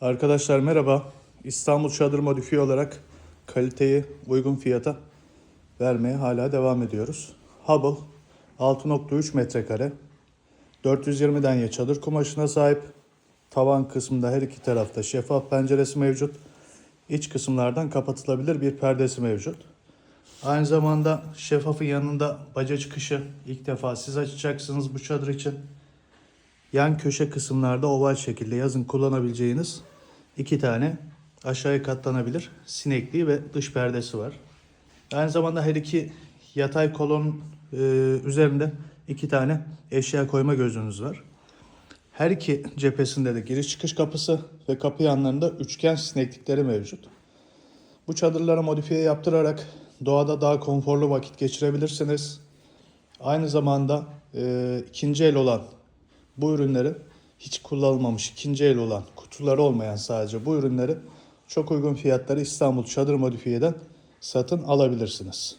Arkadaşlar merhaba. İstanbul Çadır Modifiye olarak kaliteyi uygun fiyata vermeye hala devam ediyoruz. Hubble 6.3 metrekare. 420 denye çadır kumaşına sahip. Tavan kısmında her iki tarafta şeffaf penceresi mevcut. İç kısımlardan kapatılabilir bir perdesi mevcut. Aynı zamanda şeffafın yanında baca çıkışı ilk defa siz açacaksınız bu çadır için. Yan köşe kısımlarda oval şekilde yazın kullanabileceğiniz iki tane aşağıya katlanabilir sinekliği ve dış perdesi var. Aynı zamanda her iki yatay kolon e, üzerinde iki tane eşya koyma gözünüz var. Her iki cephesinde de giriş çıkış kapısı ve kapı yanlarında üçgen sineklikleri mevcut. Bu çadırlara modifiye yaptırarak doğada daha konforlu vakit geçirebilirsiniz. Aynı zamanda e, ikinci el olan bu ürünleri hiç kullanılmamış ikinci el olan kutuları olmayan sadece bu ürünleri çok uygun fiyatları İstanbul Çadır Modifiye'den satın alabilirsiniz.